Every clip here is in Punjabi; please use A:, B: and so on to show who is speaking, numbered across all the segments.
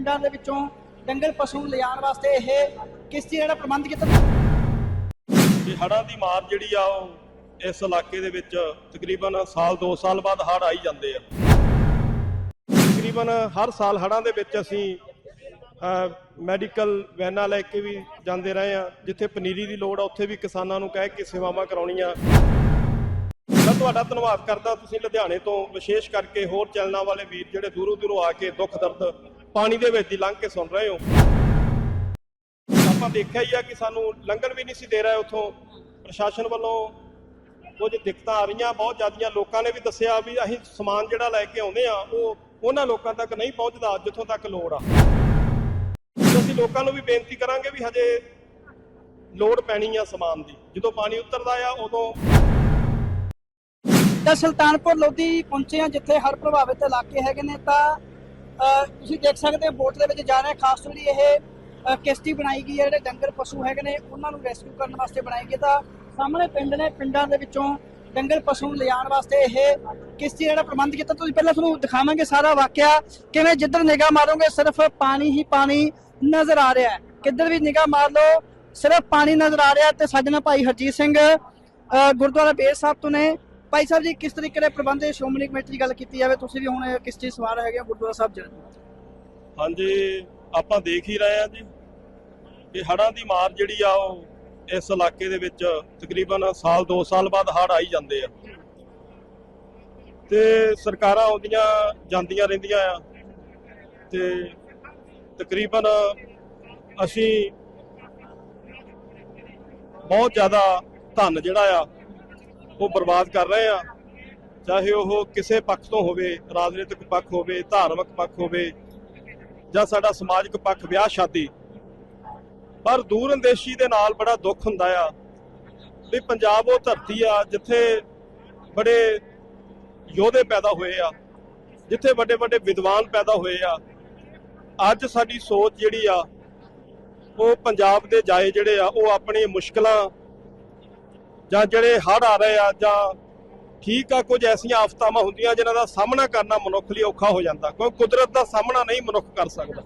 A: ਪਿੰਡਾਂ ਦੇ ਵਿੱਚੋਂ ਡੰਗਰ ਪਸ਼ੂ ਲਿਜਾਣ ਵਾਸਤੇ ਇਹ ਕਿਸ਼ਤੀ ਜਿਹੜਾ ਪ੍ਰਬੰਧ ਕੀਤਾ?
B: ਕਿ ਹੜ੍ਹਾਂ ਦੀ ਮਾਰ ਜਿਹੜੀ ਆ ਉਹ ਇਸ ਇਲਾਕੇ ਦੇ ਵਿੱਚ ਤਕਰੀਬਨ ਸਾਲ 2 ਸਾਲ ਬਾਅਦ ਹੜ੍ਹ ਆਈ ਜਾਂਦੇ ਆ। ਤਕਰੀਬਨ ਹਰ ਸਾਲ ਹੜ੍ਹਾਂ ਦੇ ਵਿੱਚ ਅਸੀਂ ਮੈਡੀਕਲ ਵੈਨਾਂ ਲੈ ਕੇ ਵੀ ਜਾਂਦੇ ਰਹੇ ਆ। ਜਿੱਥੇ ਪਨੀਰੀ ਦੀ ਲੋੜ ਆ, ਉੱਥੇ ਵੀ ਕਿਸਾਨਾਂ ਨੂੰ ਕਹਿ ਕੇ ਸੇਵਾਵਾਂ ਕਰਾਉਣੀਆਂ। ਮੈਂ ਤੁਹਾਡਾ ਧੰਨਵਾਦ ਕਰਦਾ। ਤੁਸੀਂ ਲੁਧਿਆਣੇ ਤੋਂ ਵਿਸ਼ੇਸ਼ ਕਰਕੇ ਹੋਰ ਚੈਨਲਾਂ ਵਾਲੇ ਵੀਰ ਜਿਹੜੇ ਦੂਰੋਂ ਦੂਰੋਂ ਆ ਕੇ ਦੁੱਖ ਦਰਦ ਪਾਣੀ ਦੇ ਵਿੱਚ ਦੀ ਲੰਘ ਕੇ ਸੁਣ ਰਹੇ ਹੋ। ਆਪਾਂ ਦੇਖਿਆ ਹੀ ਆ ਕਿ ਸਾਨੂੰ ਲੰਘਣ ਵੀ ਨਹੀਂ ਸੀ ਦੇ ਰਿਹਾ ਉੱਥੋਂ। ਪ੍ਰਸ਼ਾਸਨ ਵੱਲੋਂ ਕੁਝ ਦਿੱਕਤਾਂ ਆ ਰਹੀਆਂ। ਬਹੁਤ ਜ਼ਿਆਦੀਆਂ ਲੋਕਾਂ ਨੇ ਵੀ ਦੱਸਿਆ ਵੀ ਅਸੀਂ ਸਮਾਨ ਜਿਹੜਾ ਲੈ ਕੇ ਆਉਂਦੇ ਆ, ਉਹ ਉਹਨਾਂ ਲੋਕਾਂ ਤੱਕ ਨਹੀਂ ਪਹੁੰਚਦਾ, ਜਿੱਥੋਂ ਤੱਕ ਲੋੜ ਆ। ਅਸੀਂ ਲੋਕਾਂ ਨੂੰ ਵੀ ਬੇਨਤੀ ਕਰਾਂਗੇ ਵੀ ਹਜੇ ਲੋੜ ਪੈਣੀ ਆ ਸਮਾਨ ਦੀ। ਜਦੋਂ ਪਾਣੀ ਉਤਰਦਾ ਆ, ਉਦੋਂ
A: ਤਾਂ ਸੁਲਤਾਨਪੁਰ ਲੋਧੀ ਪਹੁੰਚੇ ਆ, ਜਿੱਥੇ ਹਰ ਪ੍ਰਭਾਵਿਤ ਇਲਾਕੇ ਹੈਗੇ ਨੇ, ਤਾਂ ਤੁਸੀਂ ਦੇਖ ਸਕਦੇ ਹੋ ਬੋਟ ਦੇ ਵਿੱਚ ਜਾ ਰਹੇ ਖਾਸ ਤੌਰ 'ਤੇ ਇਹ ਕਿਸ਼ਤੀ ਬਣਾਈ ਗਈ ਹੈ, ਜਿਹੜੇ ਡੰਗਰ ਪਸ਼ੂ ਹੈਗੇ ਨੇ, ਉਹਨਾਂ ਨੂੰ ਰੈਸਕਿਊ ਕਰਨ ਵਾਸਤੇ ਬਣਾਈ ਗਈ ਤਾਂ ਸਾਹਮਣੇ ਪਿੰਡ ਨੇ, ਪਿੰਡਾਂ ਦੇ ਵਿੱਚੋਂ ਡੰਗਰ ਪਸ਼ੂ ਨੂੰ ਲਿਜਾਣ ਵਾਸਤੇ ਇਹ ਕਿਸ਼ਤੀ ਜਿਹੜਾ ਪ੍ਰਬੰਧ ਕੀਤਾ। ਤੁਸੀਂ ਪਹਿਲਾਂ ਤੁਹਾਨੂੰ ਦਿਖਾਵਾਂਗੇ ਸਾਰਾ ਵਾਕਿਆ, ਕਿਵੇਂ ਜਿੱਧਰ ਨਿਗਾਹ ਮਾਰੋਗੇ, ਸਿਰਫ ਪਾਣੀ ਹੀ ਪਾਣੀ ਨਜ਼ਰ ਆ ਰਿਹਾ ਹੈ। ਕਿੱਧਰ ਵੀ ਨਿਗਾਹ ਮਾਰ ਲਓ, ਸਿਰਫ ਪਾਣੀ ਨਜ਼ਰ ਆ ਰਿਹਾ ਤੇ ਸਾਡੇ ਨਾਲ ਭਾਈ ਹਰਜੀਤ ਸਿੰਘ ਗੁਰਦੁਆਰਾ ਬੇਰ ਸਾਹਿਬ ਤੋਂ ਨੇ। ਭਾਈ ਸਾਹਿਬ ਜੀ, ਕਿਸ ਤਰੀਕੇ ਦੇ ਪ੍ਰਬੰਧ ਹੈ? ਸ਼੍ਰੋਮਣੀ ਕਮੇਟੀ ਦੀ ਗੱਲ ਕੀਤੀ ਜਾਵੇ, ਤੁਸੀਂ ਵੀ ਹੁਣ ਕਿਸ਼ਤੀ ਸਵਾਰ ਹੈਗੇ ਹੋ? ਗੁਰਦੁਆਰਾ ਸਾਹਿਬ ਜੀ
B: ਹਾਂਜੀ, ਆਪਾਂ ਦੇਖ ਹੀ ਰਹੇ ਆ ਜੀ ਕਿ ਹੜ੍ਹਾਂ ਦੀ ਮਾਰ ਜਿਹੜੀ ਆ ਉਹ ਇਸ ਇਲਾਕੇ ਦੇ ਵਿੱਚ ਤਕਰੀਬਨ ਸਾਲ 2 ਸਾਲ ਬਾਅਦ ਹੜ੍ਹ ਆਈ ਜਾਂਦੇ ਆ। ਤੇ ਸਰਕਾਰਾਂ ਆਉਂਦੀਆਂ, ਜਾਂਦੀਆਂ ਰਹਿੰਦੀਆਂ ਆ। ਤੇ ਤਕਰੀਬਨ ਅਸੀਂ ਬਹੁਤ ਜ਼ਿਆਦਾ ਧੰਨ ਜਿਹੜਾ ਆ ਉਹ ਬਰਬਾਦ ਕਰ ਰਹੇ ਆ। ਚਾਹੇ ਉਹ ਕਿਸੇ ਪੱਖ ਤੋਂ ਹੋਵੇ, ਰਾਜਨੀਤਿਕ ਪੱਖ ਹੋਵੇ, ਧਾਰਮਿਕ ਪੱਖ ਹੋਵੇ ਜਾਂ ਸਾਡਾ ਸਮਾਜਿਕ ਪੱਖ, ਵਿਆਹ ਸ਼ਾਦੀ। ਪਰ ਦੂਰ ਅੰਦੇਸ਼ੀ ਦੇ ਨਾਲ ਬੜਾ ਦੁੱਖ ਹੁੰਦਾ ਆ ਵੀ ਪੰਜਾਬ ਉਹ ਧਰਤੀ ਆ ਜਿੱਥੇ ਬੜੇ ਯੋਧੇ ਪੈਦਾ ਹੋਏ ਆ, ਜਿੱਥੇ ਵੱਡੇ ਵੱਡੇ ਵਿਦਵਾਨ ਪੈਦਾ ਹੋਏ ਆ। ਅੱਜ ਸਾਡੀ ਸੋਚ ਜਿਹੜੀ ਆ, ਉਹ ਪੰਜਾਬ ਦੇ ਜਾਏ ਜਿਹੜੇ ਆ, ਉਹ ਆਪਣੀ ਮੁਸ਼ਕਲਾਂ ਜਾਂ ਜਿਹੜੇ ਹੜ੍ਹ ਆ ਰਹੇ ਆ, ਜਾਂ ਠੀਕ ਆ, ਕੁਝ ਐਸੀਆਂ ਆਫਤਾਵਾਂ ਹੁੰਦੀਆਂ ਜਿਨ੍ਹਾਂ ਦਾ ਸਾਹਮਣਾ ਕਰਨਾ ਮਨੁੱਖ ਲਈ ਔਖਾ ਹੋ ਜਾਂਦਾ, ਕਿਉਂਕਿ ਕੁਦਰਤ ਦਾ ਸਾਹਮਣਾ ਨਹੀਂ ਮਨੁੱਖ ਕਰ ਸਕਦਾ।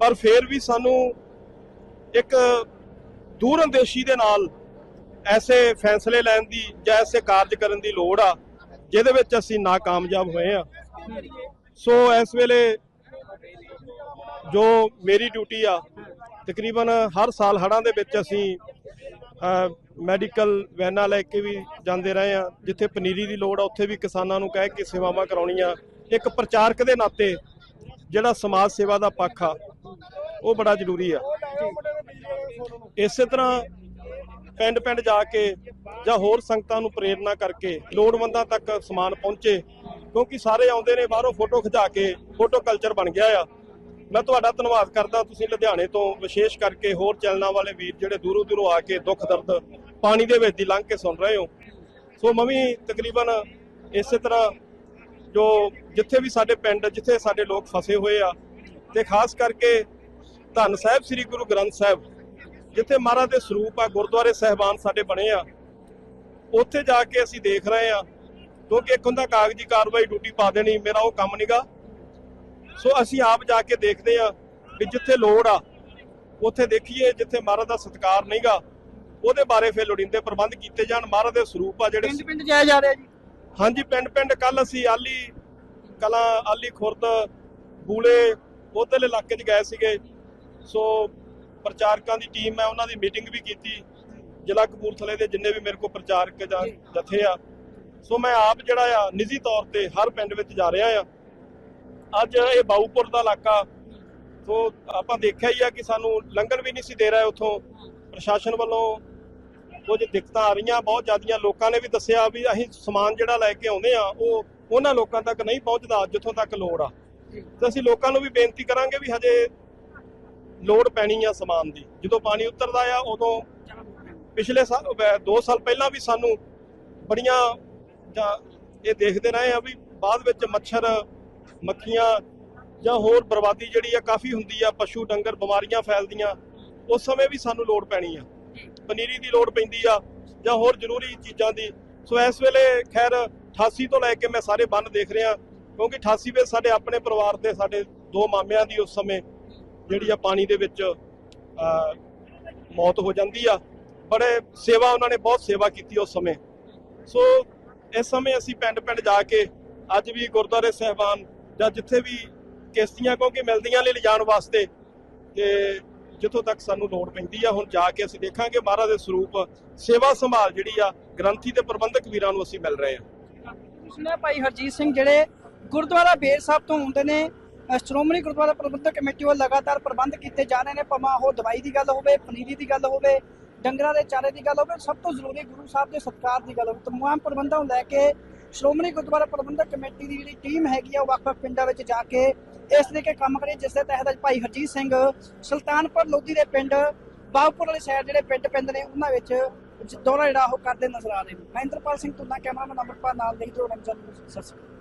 B: ਪਰ ਫਿਰ ਵੀ ਸਾਨੂੰ ਇੱਕ ਦੂਰ ਅੰਦੇਸ਼ੀ ਦੇ ਨਾਲ ਐਸੇ ਫੈਸਲੇ ਲੈਣ ਦੀ ਜਾਂ ਐਸੇ ਕਾਰਜ ਕਰਨ ਦੀ ਲੋੜ ਆ, ਜਿਹਦੇ ਵਿੱਚ ਅਸੀਂ ਨਾਕਾਮਯਾਬ ਹੋਏ ਆ। ਸੋ ਇਸ ਵੇਲੇ ਜੋ ਮੇਰੀ ਡਿਊਟੀ ਆ, ਤਕਰੀਬਨ ਹਰ ਸਾਲ ਹੜ੍ਹਾਂ ਦੇ ਵਿੱਚ ਅਸੀਂ ਮੈਡੀਕਲ ਵੈਨਾਂ ਲੈ ਕੇ ਵੀ ਜਾਂਦੇ ਰਹੇ ਆ। ਜਿੱਥੇ ਪਨੀਰੀ ਦੀ ਲੋੜ ਆ, ਉੱਥੇ ਵੀ ਕਿਸਾਨਾਂ ਨੂੰ ਕਹਿ ਕੇ ਸੇਵਾਵਾਂ ਕਰਾਉਣੀਆਂ। ਇੱਕ ਪ੍ਰਚਾਰਕ ਦੇ ਨਾਤੇ ਜਿਹੜਾ ਸਮਾਜ ਸੇਵਾ ਦਾ ਪੱਖ ਆ, ਉਹ ਬੜਾ ਜ਼ਰੂਰੀ ਆ। ਇਸੇ ਤਰ੍ਹਾਂ ਪਿੰਡ ਪਿੰਡ ਜਾ ਕੇ ਜਾਂ ਹੋਰ ਸੰਗਤਾਂ ਨੂੰ ਪ੍ਰੇਰਣਾ ਕਰਕੇ ਲੋੜਵੰਦਾਂ ਤੱਕ ਸਮਾਨ ਪਹੁੰਚੇ, ਕਿਉਂਕਿ ਸਾਰੇ ਆਉਂਦੇ ਨੇ, ਬਾਹਰੋਂ ਫੋਟੋ ਖਿਚਾ ਕੇ ਫੋਟੋ ਕਲਚਰ ਬਣ ਗਿਆ ਆ। ਮੈਂ ਤੁਹਾਡਾ ਧੰਨਵਾਦ ਕਰਦਾ, ਤੁਸੀਂ ਲੁਧਿਆਣੇ ਤੋਂ ਵਿਸ਼ੇਸ਼ ਕਰਕੇ ਹੋਰ ਚੈਨਲਾਂ ਵਾਲੇ ਵੀਰ ਜਿਹੜੇ ਦੂਰੋਂ ਦੂਰੋਂ ਆ ਕੇ ਦੁੱਖ ਦਰਦ ਪਾਣੀ ਦੇ ਵਿੱਚ ਦੀ ਲੰਘ ਕੇ ਸੁਣ ਰਹੇ ਹੋ। ਸੋ ਮੈਂ ਵੀ ਤਕਰੀਬਨ ਇਸੇ ਤਰ੍ਹਾਂ ਜੋ ਜਿੱਥੇ ਵੀ ਸਾਡੇ ਪਿੰਡ, ਜਿੱਥੇ ਸਾਡੇ ਲੋਕ ਫਸੇ ਹੋਏ ਆ ਤੇ ਖਾਸ ਕਰਕੇ ਧੰਨ ਸਾਹਿਬ, ਸ੍ਰੀ ਗੁਰੂ ਗ੍ਰੰਥ ਸਾਹਿਬ, ਜਿੱਥੇ ਮਹਾਰਾਜ ਦੇ ਸਰੂਪ ਆ, ਗੁਰਦੁਆਰੇ ਸਹਿਬਾਨ ਸਾਡੇ ਬਣੇ ਆ, ਉੱਥੇ ਜਾ ਕੇ ਅਸੀਂ ਦੇਖ ਰਹੇ ਆ, ਕਿਉਂਕਿ ਇੱਕ ਹੁੰਦਾ ਕਾਗਜ਼ੀ ਕਾਰਵਾਈ ਡਿਊਟੀ ਪਾ ਦੇਣੀ, ਮੇਰਾ ਉਹ ਕੰਮ ਨਹੀਂਗਾ ਸੋ ਅਸੀਂ ਆਪ ਜਾ ਕੇ ਦੇਖਦੇ ਆ ਵੀ ਜਿੱਥੇ ਲੋੜ ਆ ਉੱਥੇ ਦੇਖੀਏ ਜਿੱਥੇ ਮਹਾਰਾਜ ਦਾ ਸਤਿਕਾਰ ਨਹੀਂਗਾ ਉਹਦੇ ਬਾਰੇ ਫਿਰ ਲੋੜੀਂਦੇ ਪ੍ਰਬੰਧ ਕੀਤੇ ਜਾਣ ਮਹਾਰਾਜ ਦੇ ਸਰੂਪ ਆ ਜਿਹੜੇ
A: ਪਿੰਡ ਪਿੰਡ ਜਾਇਆ ਜਾ ਰਿਹਾ ਜੀ?
B: ਹਾਂਜੀ ਪਿੰਡ ਪਿੰਡ ਕੱਲ ਅਸੀਂ ਆਲੀ ਕਲਾ ਆਲੀ ਖੁਰਦ ਬੂਲੇ ਉਧਰਲੇ ਇਲਾਕੇ 'ਚ ਗਏ ਸੀਗੇ। ਸੋ ਪ੍ਰਚਾਰਕਾਂ ਦੀ ਟੀਮ ਹੈ ਉਹਨਾਂ ਦੀ ਮੀਟਿੰਗ ਵੀ ਕੀਤੀ। ਜ਼ਿਲ੍ਹਾ ਕਪੂਰਥਲੇ ਦੇ ਜਿੰਨੇ ਵੀ ਮੇਰੇ ਕੋਲ ਪ੍ਰਚਾਰਕ ਜਥੇ ਆ। ਸੋ ਮੈਂ ਆਪ ਜਿਹੜਾ ਆ ਨਿੱਜੀ ਤੌਰ ਤੇ ਹਰ ਪਿੰਡ ਵਿੱਚ ਜਾ ਰਿਹਾ ਆ। ਅੱਜ ਇਹ ਬਾਊਪੁਰ ਦਾ ਇਲਾਕਾ, ਸੋ ਆਪਾਂ ਦੇਖਿਆ ਹੀ ਆ ਕਿ ਸਾਨੂੰ ਲੰਘਣ ਵੀ ਨਹੀਂ ਸੀ ਦੇ ਰਿਹਾ ਉੱਥੋਂ। ਪ੍ਰਸ਼ਾਸਨ ਵੱਲੋਂ ਕੁਝ ਦਿੱਕਤਾਂ ਆ ਰਹੀਆਂ, ਬਹੁਤ ਜ਼ਿਆਦੀਆਂ ਲੋਕਾਂ ਨੇ ਵੀ ਦੱਸਿਆ ਵੀ ਅਸੀਂ ਸਮਾਨ ਜਿਹੜਾ ਲੈ ਕੇ ਆਉਂਦੇ ਆ, ਉਹ ਉਹਨਾਂ ਲੋਕਾਂ ਤੱਕ ਨਹੀਂ ਪਹੁੰਚਦਾ, ਜਿੱਥੋਂ ਤੱਕ ਲੋੜ ਆ। ਤੇ ਅਸੀਂ ਲੋਕਾਂ ਨੂੰ ਵੀ ਬੇਨਤੀ ਕਰਾਂਗੇ ਵੀ ਹਜੇ ਲੋੜ ਪੈਣੀ ਆ ਸਮਾਨ ਦੀ। ਜਦੋਂ ਪਾਣੀ ਉਤਰਦਾ ਆ, ਉਦੋਂ ਪਿਛਲੇ ਸਾਲ 2 ਸਾਲ ਪਹਿਲਾਂ ਵੀ ਸਾਨੂੰ ਬੜੀਆਂ ਇਹ ਦੇਖਦੇ ਰਹੇ ਆ ਵੀ ਬਾਅਦ ਵਿੱਚ ਮੱਛਰ ਮੱਖੀਆਂ ਜਾਂ ਹੋਰ ਬਰਬਾਦੀ ਜਿਹੜੀ ਆ, ਕਾਫੀ ਹੁੰਦੀ ਆ, ਪਸ਼ੂ, ਡੰਗਰ, ਬਿਮਾਰੀਆਂ ਫੈਲਦੀਆਂ, ਉਸ ਸਮੇਂ ਵੀ ਸਾਨੂੰ ਲੋੜ ਪੈਣੀ ਆ। ਪਨੀਰੀ ਦੀ ਲੋੜ ਪੈਂਦੀ ਆ ਜਾਂ ਹੋਰ ਜ਼ਰੂਰੀ ਚੀਜ਼ਾਂ ਦੀ। ਸੋ ਇਸ ਵੇਲੇ ਖੈਰ 88 ਤੋਂ ਲੈ ਕੇ ਮੈਂ ਸਾਰੇ ਬੰਨ ਦੇਖ ਰਿਹਾ, ਕਿਉਂਕਿ 88 ਵਿੱਚ ਸਾਡੇ ਆਪਣੇ ਪਰਿਵਾਰ ਦੇ ਸਾਡੇ ਦੋ ਮਾਮਿਆਂ ਦੀ ਉਸ ਸਮੇਂ ਜਿਹੜੀ ਆ ਪਾਣੀ ਦੇ ਵਿੱਚ ਮੌਤ ਹੋ ਜਾਂਦੀ ਆ। ਬੜੇ ਸੇਵਾ ਉਹਨਾਂ ਨੇ, ਬਹੁਤ ਸੇਵਾ ਕੀਤੀ ਉਸ ਸਮੇਂ। ਸੋ ਇਸ ਸਮੇਂ ਅਸੀਂ ਪਿੰਡ-ਪਿੰਡ ਜਾ ਕੇ ਅੱਜ ਵੀ ਗੁਰਦੁਆਰੇ ਸਹਿਬਾਨ ਜਾਂ ਜਿੱਥੇ ਵੀ ਕਿਸ਼ਤੀਆਂ ਕਿਉਂਕਿ ਮਿਲਦੀਆਂ ਨੇ ਲਿਜਾਣ ਵਾਸਤੇ, ਤੇ ਜਿੱਥੋਂ ਤੱਕ ਸਾਨੂੰ ਲੋੜ ਪੈਂਦੀ ਆ, ਹੁਣ ਜਾ ਕੇ ਅਸੀਂ ਦੇਖਾਂਗੇ ਮਹਾਰਾਜ ਦੇ ਸਰੂਪ ਸੇਵਾ ਸੰਭਾਲ ਜਿਹੜੀ ਆ, ਗ੍ਰੰਥੀ ਤੇ ਪ੍ਰਬੰਧਕ ਵੀਰਾਂ ਨੂੰ ਅਸੀਂ ਮਿਲ ਰਹੇ ਆ।
A: ਸੁਣਿਆ ਭਾਈ ਹਰਜੀਤ ਸਿੰਘ, ਜਿਹੜੇ ਗੁਰਦੁਆਰਾ ਬੇਰ ਸਾਹਿਬ ਤੋਂ ਹੁੰਦੇ ਨੇ ਸ਼੍ਰੋਮਣੀ ਗੁਰਦੁਆਰਾ ਪ੍ਰਬੰਧਕ ਕਮੇਟੀ ਵੱਲ ਲਗਾਤਾਰ ਪ੍ਰਬੰਧ ਕੀਤੇ ਜਾ ਰਹੇ ਨੇ, ਭਾਵੇਂ ਉਹ ਦਵਾਈ ਦੀ ਗੱਲ ਹੋਵੇ, ਪਨੀਰੀ ਦੀ ਗੱਲ ਹੋਵੇ, ਡੰਗਰਾਂ ਦੇ ਚਾਰੇ ਦੀ ਗੱਲ ਹੋਵੇ, ਸਭ ਤੋਂ ਜ਼ਰੂਰੀ ਗੁਰੂ ਸਾਹਿਬ ਦੇ ਸਤਕਾਰ ਦੀ ਗੱਲ ਹੋਵੇ, ਤਮਾਮ ਪ੍ਰਬੰਧਾਂ ਨੂੰ ਲੈ ਕੇ ਸ਼੍ਰੋਮਣੀ ਗੁਰਦੁਆਰਾ ਪ੍ਰਬੰਧਕ ਕਮੇਟੀ ਦੀ ਜਿਹੜੀ ਟੀਮ ਹੈਗੀ ਆ, ਉਹ ਵੱਖ-ਵੱਖ ਪਿੰਡਾਂ ਵਿੱਚ ਜਾ ਕੇ ਇਸ ਤਰੀਕੇ ਕੰਮ ਕਰੇ, ਜਿਸ ਦੇ ਤਹਿਤ ਅੱਜ ਭਾਈ ਹਰਜੀਤ ਸਿੰਘ ਸੁਲਤਾਨਪੁਰ ਲੋਧੀ ਦੇ ਪਿੰਡ ਬਾਗਪੁਰ ਵਾਲੀ ਸਾਈਡ ਜਿਹੜੇ ਪਿੰਡ ਪਿੰਡ ਨੇ, ਉਹਨਾਂ ਵਿੱਚ ਦੌਰਾ ਜਿਹੜਾ ਉਹ ਕਰਦੇ ਨਜ਼ਰ ਆ ਰਹੇ ਨੇ। ਮਹਿੰਦਰਪਾਲ ਸਿੰਘ ਤੁਨਾ ਕੈਮਰਾਮੈਨ ਅਮਰਪਾਲ ਨਾਲ ਦੇਖਦੇ ਹੋ ਰਮਜ਼ਾਨ ਸਤਿ ਸ਼੍ਰੀ ਅਕਾਲ।